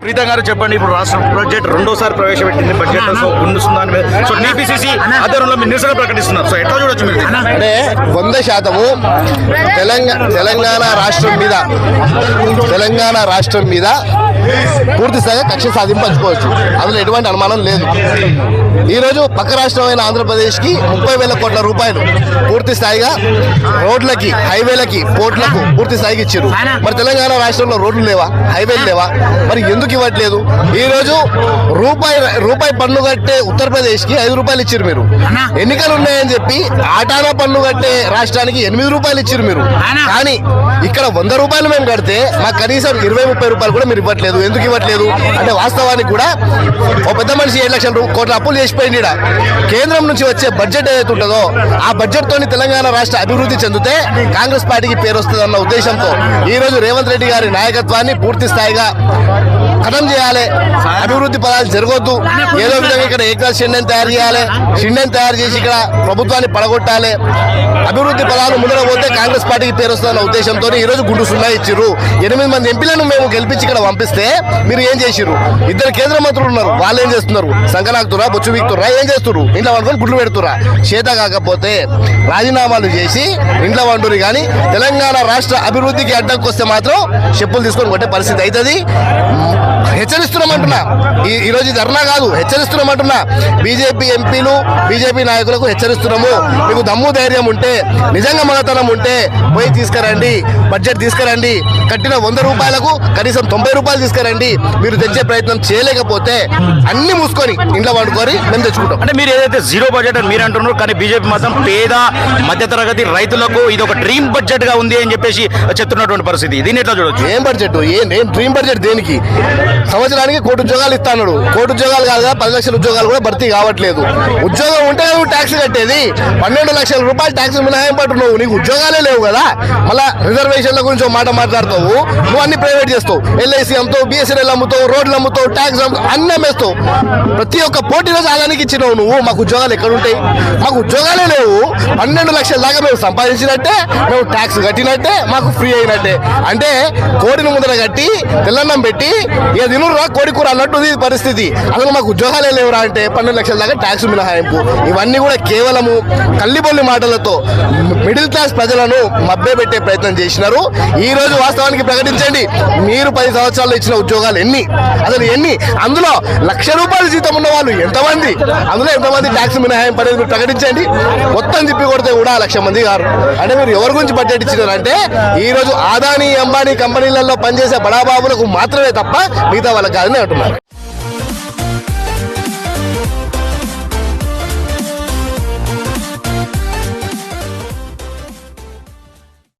ప్రీతం గారు చెప్పండి ఇప్పుడు రాష్ట్ర బడ్జెట్ రెండోసారి ప్రవేశపెట్టింది బడ్జెట్ సో దాని మీద. సో టీపీసీసీ ఆధ్వర్యంలో మీరు నిరసన ప్రకటిస్తున్నారు. సో ఎట్లా చూడొచ్చు మీరు? అంటే వంద శాతము తెలంగాణ తెలంగాణ రాష్ట్రం మీద తెలంగాణ రాష్ట్రం మీద పూర్తి స్థాయిగా కక్ష సాధింపచ్చుకోవచ్చు అందులో ఎటువంటి అనుమానం లేదు. ఈరోజు పక్క రాష్ట్రమైన ఆంధ్రప్రదేశ్కి ముప్పై వేల కోట్ల రూపాయలు పూర్తి స్థాయిగా రోడ్లకి హైవేలకి పోర్ట్లకు పూర్తి స్థాయికి ఇచ్చారు మరి తెలంగాణ రాష్ట్రంలో రోడ్లు లేవా? హైవేలు లేవా? మరి ఎందుకు ఇవ్వట్లేదు. ఈరోజు రూపాయి రూపాయి పన్ను కట్టే ఉత్తరప్రదేశ్కి ఐదు రూపాయలు ఇచ్చారు మీరు. ఎన్నికలు ఉన్నాయని చెప్పి ఆటానా పన్ను కట్టే రాష్ట్రానికి ఎనిమిది రూపాయలు ఇచ్చారు మీరు. కానీ ఇక్కడ వంద రూపాయలు మేము కడితే మాకు కనీసం ఇరవై ముప్పై రూపాయలు కూడా మీరు ఇవ్వట్లేదు. ఎందుకు ఇవ్వట్లేదు? అంటే వాస్తవానికి కూడా ఓ పెద్ద మనిషి ఏడు లక్షల కోట్ల అప్పులు చేసిపోయింది. కేంద్రం నుంచి వచ్చే బడ్జెట్ ఏదైతే ఉంటుందో ఆ బడ్జెట్ తోని తెలంగాణ రాష్ట్ర అభివృద్ధి చెందితే కాంగ్రెస్ పార్టీకి పేరు వస్తుంది అన్న ఉద్దేశంతో ఈ రోజు రేవంత్ రెడ్డి గారి నాయకత్వాన్ని పూర్తి స్థాయిగా ఖతం చేయాలి. అభివృద్ధి పదాలు జరగొద్దు. ఏదో విధంగా ఇక్కడ ఏకనాథ్ షిండెన్ తయారు చేయాలి. షిండెన్ తయారు చేసి ఇక్కడ ప్రభుత్వాన్ని పడగొట్టాలి. అభివృద్ధి పదాలు ముందర పోతే కాంగ్రెస్ పార్టీకి పేరు వస్తుందన్న ఉద్దేశంతో ఈ రోజు గుండు సున్నా ఇచ్చిర్రు. ఎనిమిది మంది ఎంపీలను మేము గెలిపించి ఇక్కడ పంపిస్తే మీరు ఏం చేసిర్రు? ఇద్దరు కేంద్ర మంత్రులు ఉన్నారు. వాళ్ళు ఏం చేస్తున్నారు? సంకనాకుతురా బొచ్చు వీక్తురా ఏం చేస్తున్నారు ఇంట్లో వండుకొని గుడ్లు పెడుతురా చేత కాకపోతే రాజీనామాలు చేసి ఇంట్లో వండురు కానీ తెలంగాణ రాష్ట్ర అభివృద్ధికి అడ్డంకొస్తే మాత్రం చెప్పులు తీసుకొని కొట్టే పరిస్థితి అవుతుంది. హెచ్చరిస్తున్నామంటున్నా. ఈ ఈ ఈరోజు ధర్నా కాదు హెచ్చరిస్తున్నామంటున్నా. బీజేపీ ఎంపీలు బీజేపీ నాయకులకు హెచ్చరిస్తున్నాము. మీకు దమ్ము ధైర్యం ఉంటే నిజంగా మనతనం ఉంటే పోయి తీసుకురండి బడ్జెట్ తీసుకురండి. కట్టిన వంద రూపాయలకు కనీసం తొంభై రూపాయలు తీసుకురండి. మీరు తెచ్చే ప్రయత్నం చేయలేకపోతే అన్ని మూసుకొని ఇంట్లో వండుకొని మేము తెచ్చుకుంటాం. అంటే మీరు ఏదైతే జీరో బడ్జెట్ అని మీరు అంటున్నారు కానీ బీజేపీ మాత్రం పేద మధ్యతరగతి రైతులకు ఇది ఒక డ్రీమ్ బడ్జెట్గా ఉంది అని చెప్పేసి చెప్తున్నటువంటి పరిస్థితి. దీన్ని ఎట్లా చూడొచ్చు? ఏం బడ్జెట్? ఏం డ్రీమ్ బడ్జెట్ దేనికి? సంవత్సరానికి కోటి ఉద్యోగాలు ఇస్తాడు కోటి ఉద్యోగాలు కాదు కదా, పది లక్షల ఉద్యోగాలు కూడా భర్తీ కావట్లేదు. ఉద్యోగం ఉంటే నువ్వు ట్యాక్స్ కట్టేది. పన్నెండు లక్షల రూపాయలు ట్యాక్స్ మినహాయింపట్టు నువ్వు నీకు ఉద్యోగాలే లేవు కదా. మళ్ళా రిజర్వేషన్ల గురించి మాట మాట్లాడతావు. నువ్వు అన్ని ప్రైవేట్ చేస్తావు. ఎల్ఐసి అమ్ముతావు బిఎస్ఎన్ఎల్ అమ్ముతావు రోడ్లు అమ్ముతావు ట్యాక్స్ అమ్ముతావు అన్ని అమ్మేస్తావు ప్రతి ఒక్క పోటీ రోజు ఆదానికి ఇచ్చినావు నువ్వు. మాకు ఉద్యోగాలు ఎక్కడ ఉంటాయి మాకు ఉద్యోగాలే లేవు. పన్నెండు లక్షల దాకా మేము సంపాదించినట్టే మేము ట్యాక్స్ కట్టినట్టే మాకు ఫ్రీ అయినట్టే. అంటే కోడిని ముందర కట్టి తెల్లన్నం పెట్టి ఏ దినురా కోడి కూర అన్నట్టు పరిస్థితి. అసలు మాకు ఉద్యోగాలే లేవురా అంటే పన్నెండు లక్షల దాకా ట్యాక్స్ మినహాయింపు. ఇవన్నీ కూడా కేవలము కల్లిబొల్లి మాటలతో మిడిల్ క్లాస్ ప్రజలను మబ్బే పెట్టే ప్రయత్నం చేసినారు. ఈ రోజు ప్రభుత్వానికి ప్రకటించండి. మీరు పది సంవత్సరాలు ఇచ్చిన ఉద్యోగాలు ఎన్ని? అసలు ఎన్ని? అందులో లక్ష రూపాయల జీతం ఉన్న వాళ్ళు ఎంతమంది? అందులో ఎంతమంది ట్యాక్స్ మినహాయింపు అనేది మీరు ప్రకటించండి. మొత్తం తిప్పి కొడితే కూడా లక్ష మంది గారు అంటే మీరు ఎవరి గురించి బడ్జెట్ ఇచ్చినారంటే ఈ రోజు ఆదాని అంబానీ కంపెనీలలో పనిచేసే బడాబాబులకు మాత్రమే తప్ప మిగతా వాళ్ళకి కాదని అంటున్నారు.